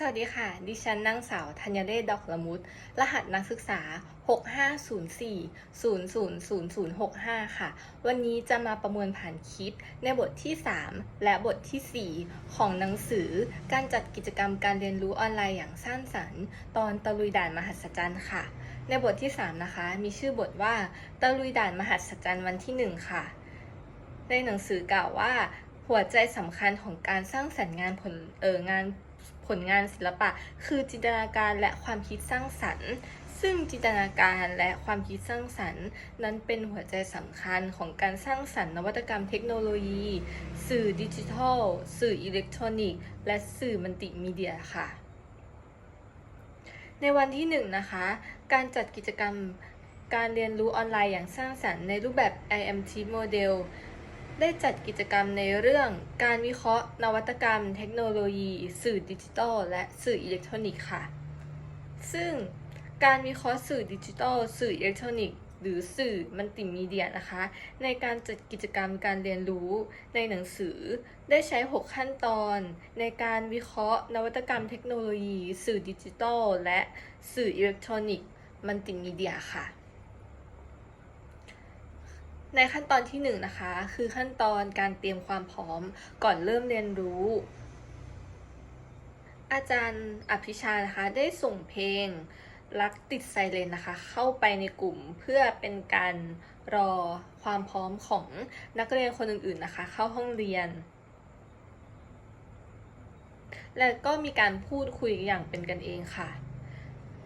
สวัสดีค่ะ ดิฉันนางสาวธัญเรศดอกละมุด รหัสนักศึกษา 6504000065 ค่ะ วันนี้จะมาประมวลผ่านคลิปในบทที่ 3 และบททีสี่ 4 ของหนังสือ การจัดกิจกรรมการเรียนรู้ออนไลน์อย่างสร้างสรรค์ ตอนตะลุยด่านมหัศจรรย์ค่ะ ในบทที่ 3 นะคะ มีชื่อบทว่า ตะลุยด่านมหัศจรรย์วันที่ 1 ค่ะ ในหนังสือกล่าวว่า หัวใจสำคัญของการสร้างสรรค์งานผลเอองาน ผลงานศิลปะ คือจินตนาการและความคิดสร้างสรรค์ ซึ่งจินตนาการและความคิดสร้างสรรค์ นั้นเป็นหัวใจสำคัญของการสร้างสรรค์นวัตกรรมเทคโนโลยี สื่อดิจิทัล สื่ออิเล็กทรอนิกส์ และสื่อมัลติมีเดียค่ะ ในวันที่หนึ่งนะคะ การจัดกิจกรรมการเรียนรู้ออนไลน์อย่างสร้างสรรค์ในรูปแบบ IMT Model ได้จัดกิจกรรมในเรื่องการวิเคราะห์ นวัตกรรม เทคโนโลยี สื่อดิจิทัล และสื่ออิเล็กทรอนิกส์ค่ะ ซึ่งการวิเคราะห์สื่อดิจิทัล สื่ออิเล็กทรอนิกส์หรือสื่อมัลติมีเดียนะคะ ในการจัดกิจกรรมการเรียนรู้ในหนังสือ ได้ใช้ 6 ขั้นตอน ในการวิเคราะห์ นวัตกรรมเทคโนโลยี สื่อดิจิทัล และสื่ออิเล็กทรอนิกส์มัลติมีเดียค่ะ ในขั้นตอนที่1นงนะคะ คือขั้นตอนการเตรียมความพร้อมก่อนเริ่มเรียนรู้ อาจารย์อภิชานะคะได้ส่งเพลงรักติดไซเรนนะคะ เข้าไปในกลุ่มเพื่อเป็นการรอความพร้อมของนักเรียนคนอื่นๆนะคะ เข้าห้องเรียน และก็มีการพูดคุยอย่างเป็นกันเองค่ะ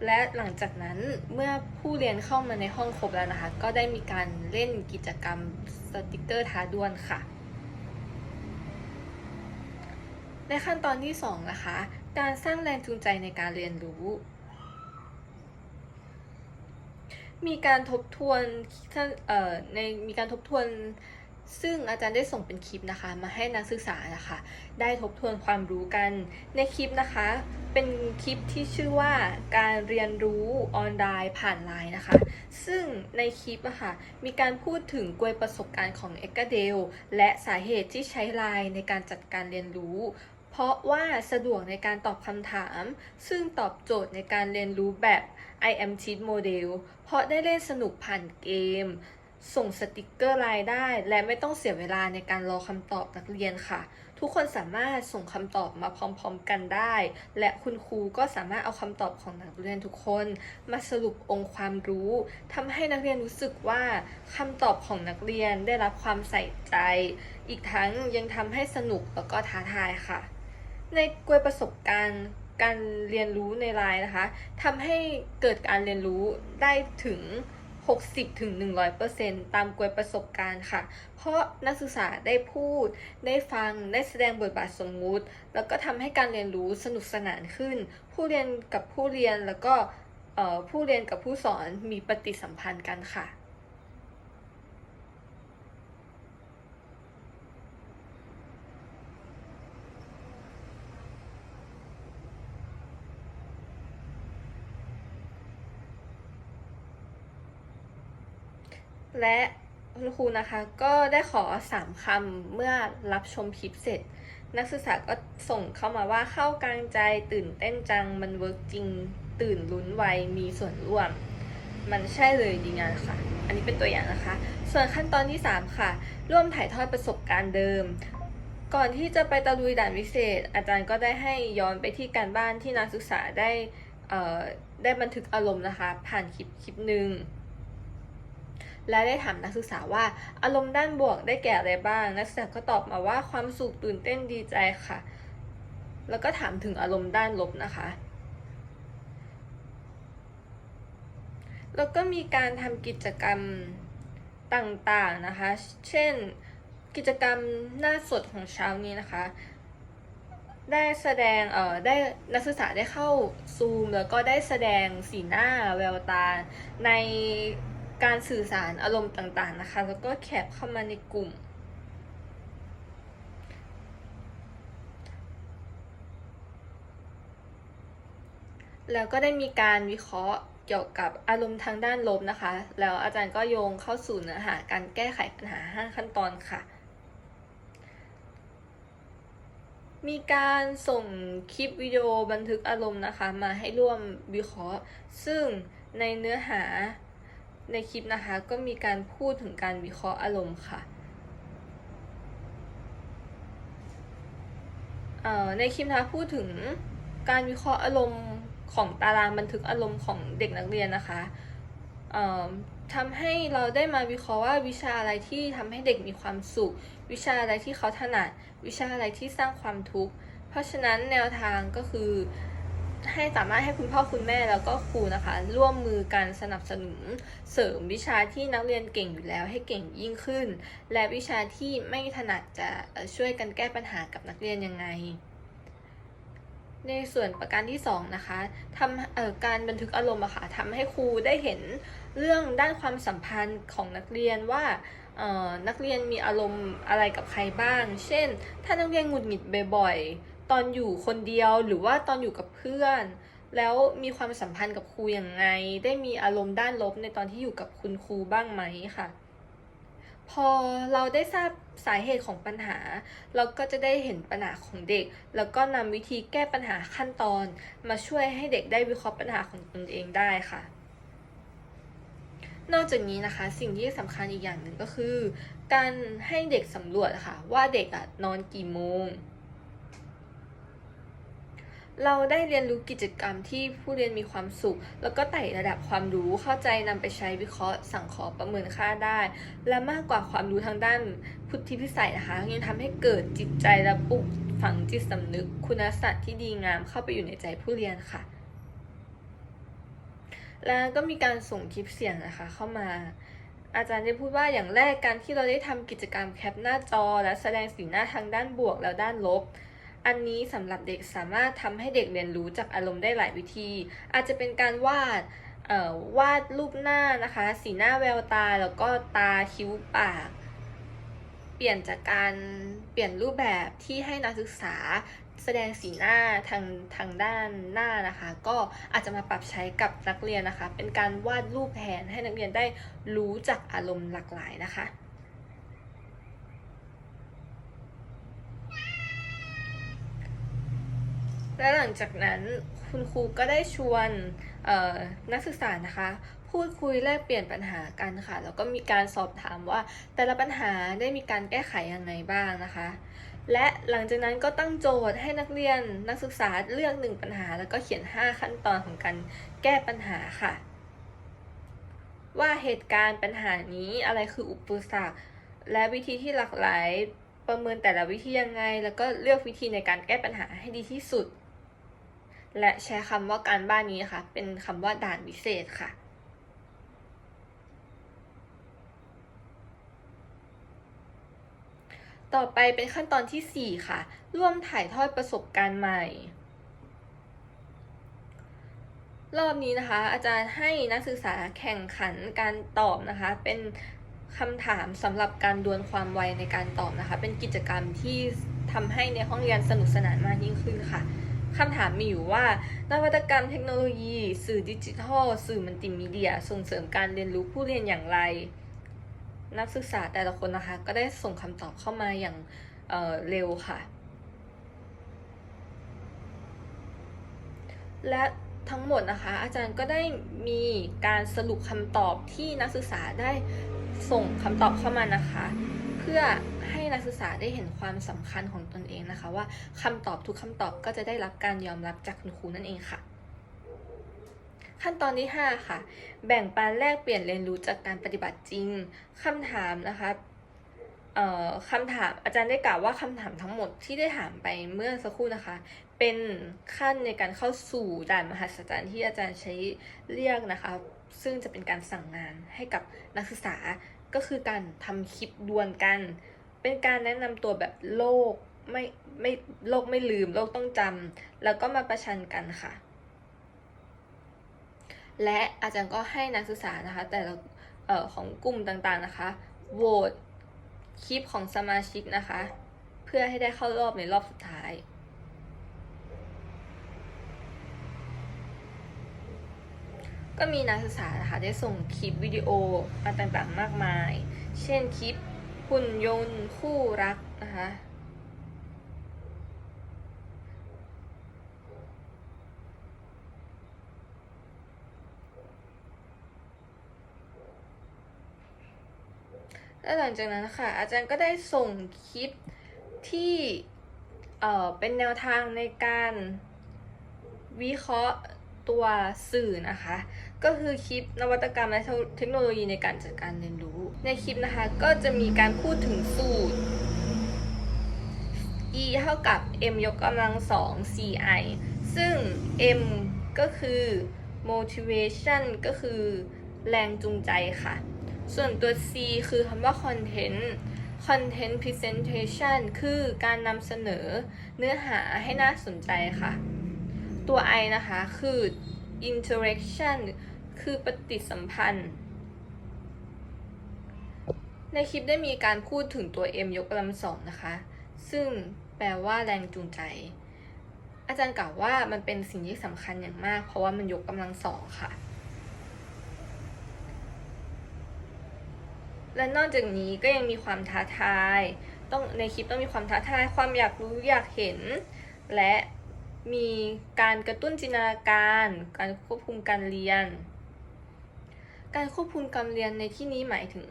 และหลังจากนั้นเมื่อผู้เรียนเข้ามาในห้องครบแล้วนะคะ ก็ได้มีการเล่นกิจกรรมสติกเกอร์ท้าดวลค่ะ ในขั้นตอนที่ 2 นะคะ การสร้างแรงจูงใจในการเรียนรู้ มีการทบทวนในมีการทบทวน ซึ่งอาจารย์ได้ส่งเป็นคลิปนะคะ มาให้นักศึกษานะคะ ได้ทบทวนความรู้กันในคลิปนะคะ เป็นคลิปที่ชื่อว่าการเรียนรู้ออนไลน์ผ่านไลน์นะคะ ซึ่งในคลิปอะค่ะมีการพูดถึงกลวยประสบการณ์ของเอกเดลและสาเหตุที่ใช้ไลน์ในการจัดการเรียนรู้เพราะว่าสะดวกในการตอบคำถาม ซึ่งตอบโจทย์ในการเรียนรู้แบบ I am Cheat Model เพราะได้เล่นสนุกผ่านเกม ส่งสติกเกอร์ไลน์ได้ และไม่ต้องเสียเวลาในการรอคำตอบนักเรียนค่ะ ทุกคนสามารถส่งคำตอบมาพร้อมๆกันได้ และคุณครูก็สามารถเอาคำตอบของนักเรียนทุกคน มาสรุปองค์ความรู้ทำให้นักเรียนรู้สึกว่าคำตอบของนักเรียนได้รับความใส่ใจ อีกทั้งยังทำให้สนุกแล้วก็ท้าทายค่ะ ในกลวยประสบการณ์การเรียนรู้ในไลน์นะคะทำให้เกิดการเรียนรู้ได้ถึง 60ถึง100%ตามกวยประสบการณ์ค่ะ เพราะนักศึกษาได้พูด ได้ฟัง ได้แสดงบทบาทสมมุติ แล้วก็ทำให้การเรียนรู้สนุกสนานขึ้น ผู้เรียนกับผู้เรียนแล้วก็ผู้เรียนกับผู้สอนมีปฏิสัมพันธ์กันค่ะ และคุณครูนะคะก็ได้ขอสามคำเมื่อรับชมคลิปเสร็จ นักศึกษาก็ส่งเข้ามาว่าเข้ากลางใจตื่นเต้นจังมันเวิร์กจริง ตื่นลุ้นไวมีส่วนร่วม มันใช่เลยดีงานค่ะ อันนี้เป็นตัวอย่างนะคะ ส่วนขั้นตอนที่ 3 ค่ะ ร่วมถ่ายทอดประสบการณ์เดิม ก่อนที่จะไปตะลุยด่านวิเศษ อาจารย์ก็ได้ให้ย้อนไปที่การบ้านที่นักศึกษาได้ได้บันทึกอารมณ์นะคะ ผ่านคลิปคลิปหนึ่ง และได้ถามนักศึกษาว่าอารมณ์ด้านบวกได้แก่อะไรบ้าง นักศึกษาก็ตอบมาว่าความสุขตื่นเต้นดีใจค่ะ แล้วก็ถามถึงอารมณ์ด้านลบนะคะ แล้วก็มีการทำกิจกรรมต่างๆนะคะ เช่นกิจกรรมหน้าสดของเช้านี้นะคะ ได้แสดงเอ่อได้นักศึกษาได้เข้าซูม แล้วก็ได้แสดงสีหน้าแววตาใน การสื่อสารอารมณ์ต่างๆนะคะ แล้วก็แคปเข้ามาในกลุ่ม แล้วก็ได้มีการวิเคราะห์เกี่ยวกับอารมณ์ทางด้านลบนะคะ แล้วอาจารย์ก็โยงเข้าสู่เนื้อหาการแก้ไขปัญหา 5 ขั้นตอนค่ะ มีการส่งคลิปวิดีโอบันทึกอารมณ์นะคะ มาให้ร่วมวิเคราะห์ ซึ่งในเนื้อหา ในคลิปนะคะก็มีการพูดถึงการวิเคราะห์อารมณ์ค่ะในคลิปนะคะพูดถึงการวิเคราะห์อารมณ์ของตารางบันทึกอารมณ์ของเด็กนักเรียนนะคะทำให้เราได้มาวิเคราะห์ว่าวิชาอะไรที่ทำให้เด็กมีความสุข วิชาอะไรที่เขาถนัด วิชาอะไรที่สร้างความทุกข์ เพราะฉะนั้นแนวทางก็คือ ให้สามารถให้คุณพ่อคุณแม่แล้วก็ครูนะคะ ร่วมมือกันสนับสนุนเสริมวิชาที่นักเรียนเก่งอยู่แล้วให้เก่งยิ่งขึ้น และวิชาที่ไม่ถนัดจะช่วยกันแก้ปัญหากับนักเรียนยังไง ในส่วนประการที่2นะคะทำการบันทึกอารมณ์อะค่ะทำให้ครูได้เห็นเรื่องด้านความสัมพันธ์ของนักเรียนว่านักเรียนมีอารมณ์อะไรกับใครบ้าง เช่น ถ้านักเรียนหงุดหงิดบ่อยๆ ตอนอยู่คนเดียวหรือว่าตอนอยู่กับเพื่อน แล้วมีความสัมพันธ์กับครูอย่างไง ได้มีอารมณ์ด้านลบในตอนที่อยู่กับคุณครูบ้างไหมค่ะ พอเราได้ทราบสาเหตุของปัญหา เราก็จะได้เห็นปัญหาของเด็ก แล้วก็นำวิธีแก้ปัญหาขั้นตอน มาช่วยให้เด็กได้วิเคราะห์ปัญหาของตนเองได้ค่ะนอกจากนี้นะคะสิ่งที่สำคัญอีกอย่างหนึ่งก็คือ การให้เด็กสำรวจค่ะว่าเด็กอะนอนกี่โมง เราได้เรียนรู้กิจกรรมที่ผู้เรียนมีความสุข แล้วก็ไต่ระดับความรู้เข้าใจนำไปใช้วิเคราะห์ สังเคราะห์ประเมินค่าได้ และมากกว่าความรู้ทางด้านพุทธิพิสัยนะคะยังทำให้เกิดจิตใจและปลูกฝังจิตสำนึก คุณสัตว์ที่ดีงามเข้าไปอยู่ในใจผู้เรียนค่ะ แล้วก็มีการส่งคลิปเสียงนะคะเข้ามาอาจารย์ได้พูดว่าอย่างแรกการที่เราได้ทำกิจกรรมแคปหน้าจอ และแสดงสีหน้าทางด้านบวกแล้วด้านลบ อันนี้สำหรับเด็กสามารถทำให้เด็กเรียนรู้จากอารมณ์ได้หลายวิธี อาจจะเป็นการวาดเอ่อวาดรูปหน้านะคะ สีหน้าแววตาแล้วก็ตาคิ้วปาก เปลี่ยนจากการเปลี่ยนรูปแบบที่ให้นักศึกษาแสดงสีหน้าทางทางด้านหน้านะคะ ก็อาจจะมาปรับใช้กับนักเรียนนะคะ เป็นการวาดรูปแทนให้นักเรียนได้รู้จักอารมณ์หลากหลายนะคะ และหลังจากนั้นคุณครูก็ได้ชวนนักศึกษานะคะ พูดคุยแลกเปลี่ยนปัญหากันค่ะ แล้วก็มีการสอบถามว่าแต่ละปัญหาได้มีการแก้ไขยังไงบ้างนะคะ และหลังจากนั้นก็ตั้งโจทย์ให้นักเรียนนักศึกษาเลือกหนึ่งปัญหา แล้วก็เขียน 5 ขั้นตอนของการแก้ปัญหาค่ะ ว่าเหตุการณ์ปัญหานี้อะไรคืออุปสรรคและวิธีที่หลากหลายประเมินแต่ละวิธียังไง แล้วก็เลือกวิธีในการแก้ปัญหาให้ดีที่สุด และใช้คำว่าการบ้านนี้นะคะเป็นคำว่าด่านวิเศษค่ะ ต่อไปเป็นขั้นตอนที่ 4 ค่ะ ร่วมถ่ายทอดประสบการณ์ใหม่ รอบนี้นะคะ อาจารย์ให้นักศึกษาแข่งขันการตอบนะคะ เป็นคำถามสำหรับการดวลความไวในการตอบนะคะ เป็นกิจกรรมที่ทำให้ในห้องเรียนสนุกสนานมากยิ่งขึ้นค่ะ คำถามมีอยู่ว่า นวัตกรรมเทคโนโลยี สื่อดิจิทัล สื่อมัลติมีเดีย ส่งเสริมการเรียนรู้ผู้เรียนอย่างไร นักศึกษาแต่ละคนนะคะ ก็ได้ส่งคำตอบเข้ามาอย่างเเร็วค่ะ และทั้งหมดนะคะ อาจารย์ก็ได้มีการสรุปคำตอบที่นักศึกษาได้ส่งคำตอบเข้ามานะคะ พื่อให้นักศึกษาได้เห็นความสำคัญของตนเองนะคะ ว่าคำตอบทุกคำตอบก็จะได้รับการยอมรับจากคุณครูนั่นเองค่ะ ขั้นตอนที่ 5 ค่ะ แบ่งปันแลกเปลี่ยนเรียนรู้จากการปฏิบัติจริงคำถามนะคะคำถามอาจารย์ได้กล่าวว่าคำถามทั้งหมดที่ได้ถามไปเมื่อสักครู่นะคะ เป็นขั้นในการเข้าสู่ด่านมหัศจรรย์ที่อาจารย์ใช้เรียกนะคะ ซึ่งจะเป็นการสั่งงานให้กับนักศึกษาก็คือการทำคลิปดวลกัน เป็นการแนะนำตัวแบบโลกไม่ไม่โลกไม่ลืมโลกต้องจำแล้วก็มาประชันกันค่ะ และอาจารย์ก็ให้นักศึกษานะคะ แต่ละออของกลุ่มต่างๆนะคะโหวตคลิปของสมาชิกนะคะ เพื่อให้ได้เข้ารอบในรอบสุดท้าย ก็มีนักศึกษานะคะได้ส่งคลิปวิดีโอมาต่างๆมากมาย เช่นคลิปหุ่นยนต์คู่รักนะคะและหลังจากนั้นค่ะ อาจารย์ก็ได้ส่งคลิปที่เเป็นแนวทางในการวิเคราะห์ ตัวสื่อนะคะ ก็คือคลิปนวัตกรรมและเทคโนโลยีในการจัดการเรียนรู้ ในคลิปนะคะก็จะมีการพูดถึงสูตร e เท่ากับ m ยกกำลังสอง ci ซึ่ง m ก็คือ motivation ก็คือแรงจูงใจค่ะ ส่วนตัว c คือคำว่า content content presentation คือการนำเสนอเนื้อหาให้น่าสนใจค่ะ ตัว i นะคะ คือ interaction คือปฏิสัมพันธ์ ในคลิปได้มีการพูดถึงตัว m ยกกำลังสองนะคะ ซึ่งแปลว่าแรงจูงใจ อาจารย์กล่าวว่ามันเป็นสิ่งที่สำคัญอย่างมาก เพราะว่ามันยกกำลังสองค่ะ และนอกจากนี้ก็ยังมีความท้าทาย ต้องในคลิปต้องมีความท้าทาย ความอยากรู้อยากเห็น และ มีการกระตุ้นจินตนาการ การควบคุมการเรียน การควบคุมการเรียนในที่นี้หมายถึง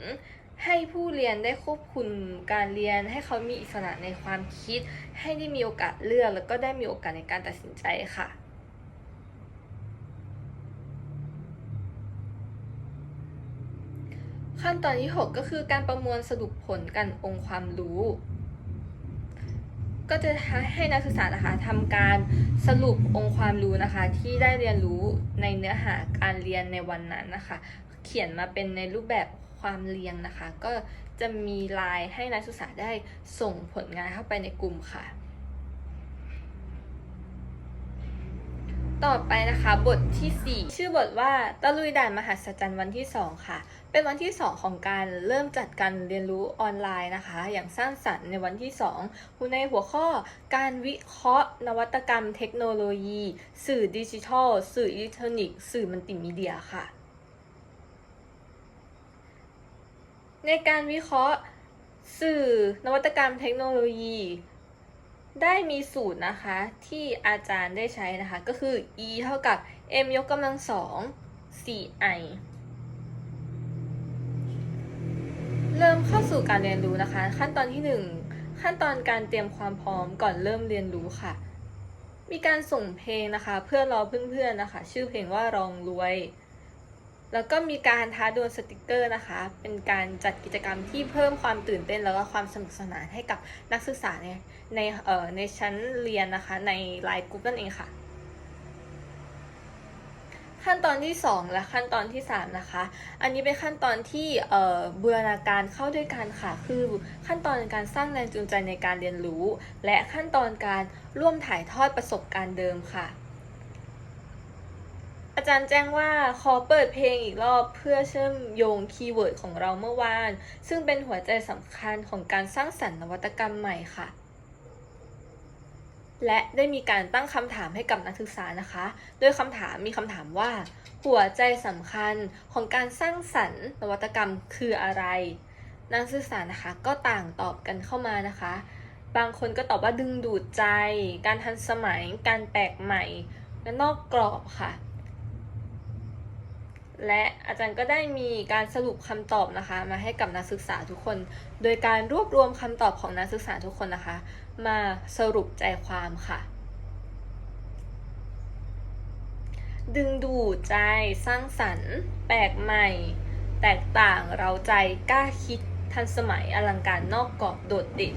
ให้ผู้เรียนได้ควบคุมการเรียน ให้เขามีอิสระในความคิด ให้ได้มีโอกาสเลือก แล้วก็ได้มีโอกาสในการตัดสินใจค่ะขั้นตอนที่ 6 ก็คือการประมวลสรุปผลกันองค์ความรู้ ก็จะให้นักศึกษานะคะทำการสรุปองค์ความรู้นะคะ ที่ได้เรียนรู้ในเนื้อหาการเรียนในวันนั้นนะคะ เขียนมาเป็นในรูปแบบความเรียงนะคะ ก็จะมีลายให้นักศึกษาได้ส่งผลงานเข้าไปในกลุ่มค่ะ ต่อไปนะคะบทที่ 4 ชื่อบทว่าตะลุยด่านมหัศจรรย์วันที่ 2 ค่ะ เป็นวันที่ 2 ของการเริ่มจัดการเรียนรู้ออนไลน์นะคะ อย่างสร้างสรรค์ในวันที่ 2 คุณในหัวข้อการวิเคราะห์ นวัตกรรม เทคโนโลยี สื่อดิจิทัล สื่ออิเล็กทรอนิกส์สื่อมัลติมีเดียค่ะ ในการวิเคราะห์ สื่อนวัตกรรมเทคโนโลยี ได้มีสูตรนะคะที่อาจารย์ได้ใช้นะคะ ก็คือ e เท่ากับ m ยกกำลังสอง ci เริ่มเข้าสู่การเรียนรู้นะคะ ขั้นตอนที่ 1 ขั้นตอนการเตรียมความพร้อมก่อนเริ่มเรียนรู้ค่ะ มีการส่งเพลงนะคะ เพื่อรอเพื่อนๆนะคะ ชื่อเพลงว่ารองรวย แล้วก็มีการท้าดวลสติกเกอร์นะคะ เป็นการจัดกิจกรรมที่เพิ่มความตื่นเต้นแล้วก็ความสนุกสนานให้กับนักศึกษาในในเอ่อในชั้นเรียนนะคะในไลน์กลุ่มนั่นเองค่ะ ขั้นตอนที่ 2 และขั้นตอนที่ 3 นะคะ อันนี้เป็นขั้นตอนที่เอ่อบูรณาการเข้าด้วยกันค่ะ คือขั้นตอนการสร้างแรงจูงใจในการเรียนรู้ และขั้นตอนการร่วมถ่ายทอดประสบการณ์เดิมค่ะ อาจารย์แจ้งว่าขอเปิดเพลงอีกรอบเพื่อเชื่อมโยงคีย์เวิร์ดของเราเมื่อวาน ซึ่งเป็นหัวใจสำคัญของการสร้างสรรค์นวัตกรรมใหม่ค่ะ และได้มีการตั้งคำถามให้กับนักศึกษานะคะ โดยคำถามมีคำถามว่า หัวใจสำคัญของการสร้างสรรค์นวัตกรรมคืออะไร นักศึกษานะคะก็ต่างตอบกันเข้ามานะคะ บางคนก็ตอบว่าดึงดูดใจ การทันสมัย การแปลกใหม่และนอกกรอบค่ะ และอาจารย์ก็ได้มีการสรุปคำตอบนะคะ มาให้กับนักศึกษาทุกคน โดยการรวบรวมคำตอบของนักศึกษาทุกคนนะคะ มาสรุปใจความค่ะ ดึงดูดใจสร้างสรรค์ แปลกใหม่ แตกต่างเราใจกล้าคิดทันสมัยอลังการนอกกรอบโดดเด่น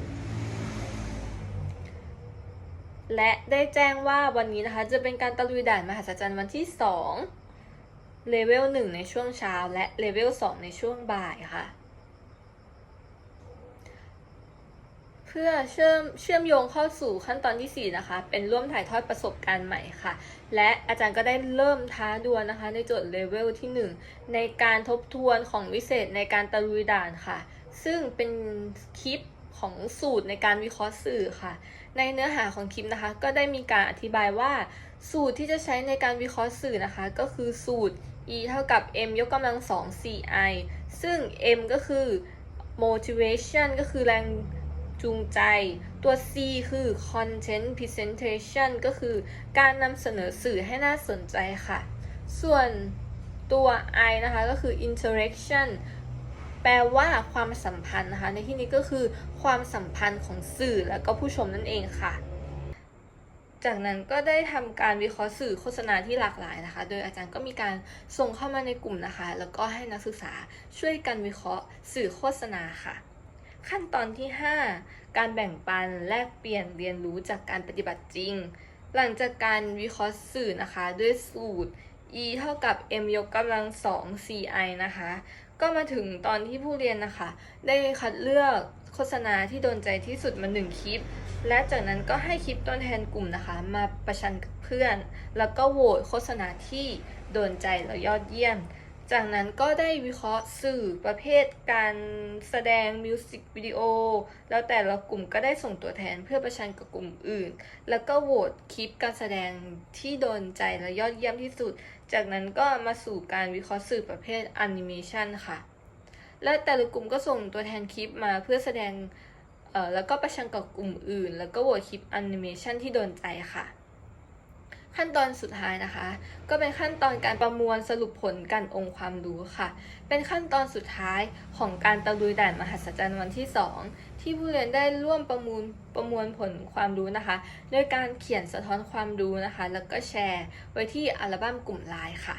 และได้แจ้งว่าวันนี้นะคะจะเป็นการตะลุยด่านมหัศจรรย์วันที่ 2 เลเวล1ในช่วงเช้า และเลเวล2ในช่วงบ่ายค่ะ เพื่อเชื่อมเชื่อมโยงเข้าสู่ขั้นตอนที่ 4 นะคะ เป็นร่วมถ่ายทอดประสบการณ์ใหม่ค่ะ และอาจารย์ก็ได้เริ่มท้าดวลนะคะ ในโจทย์เลเวลที่ 1 ในการทบทวนของวิเศษในการตะลุยด่านค่ะ ซึ่งเป็นคลิปของสูตรในการวิเคราะห์สื่อค่ะ ในเนื้อหาของคลิปนะคะ ก็ได้มีการอธิบายว่า สูตรที่จะใช้ในการวิเคราะห์สื่อนะคะ ก็คือสูตร e เท่ากับ m ยกกำลังสอง ci ซึ่ง m ก็คือ motivation ก็คือแรงจูงใจ ตัว c คือ content presentation ก็คือการนำเสนอสื่อให้น่าสนใจค่ะ ส่วนตัว i นะคะ ก็คือ interaction แปลว่าความสัมพันธ์นะคะ ในที่นี้ก็คือความสัมพันธ์ของสื่อและก็ผู้ชมนั่นเองค่ะ จากนั้นก็ได้ทำการวิเคราะห์สื่อโฆษณาที่หลากหลายนะคะ โดยอาจารย์ก็มีการส่งเข้ามาในกลุ่มนะคะ แล้วก็ให้นักศึกษาช่วยกันวิเคราะห์สื่อโฆษณาค่ะ ขั้นตอนที่ 5 การแบ่งปันแลกเปลี่ยนเรียนรู้จากการปฏิบัติจริง หลังจากการวิเคราะห์สื่อนะคะ ด้วยสูตร e เท่ากับ m ยกกำลัง2 ci นะคะ ก็มาถึงตอนที่ผู้เรียนนะคะ ได้คัดเลือกโฆษณาที่โดนใจที่สุดมาหนึ่งคลิป และจากนั้นก็ให้คลิปตัวแทนกลุ่มนะคะ มาประชันกับเพื่อน แล้วก็โหวตโฆษณาที่โดนใจและยอดเยี่ยม จากนั้นก็ได้วิเคราะห์สื่อประเภทการแสดงมิวสิกวิดีโอแล้วแต่ละกลุ่มก็ได้ส่งตัวแทนเพื่อประชันกับกลุ่มอื่น แล้วก็โหวตคลิปการแสดงที่โดนใจและยอดเยี่ยมที่สุด จากนั้นก็มาสู่การวิเคราะห์สื่อประเภทแอนิเมชันค่ะและแต่ละกลุ่มก็ส่งตัวแทนคลิปมาเพื่อแสดง เอ่อแล้วก็ประชันกับกลุ่มอื่น แล้วก็โหวตคลิปแอนิเมชันที่โดนใจค่ะ ขั้นตอนสุดท้ายนะคะ ก็เป็นขั้นตอนการประมวลสรุปผลการองค์ความรู้ค่ะ เป็นขั้นตอนสุดท้ายของการตะลุยด่านมหัศจรรย์วันที่ 2 ที่ผู้เรียนได้ร่วมประมูลประมวลผลความรู้นะคะ โดยการเขียนสะท้อนความรู้นะคะ แล้วก็แชร์ไว้ที่อัลบั้มกลุ่มไลน์ค่ะ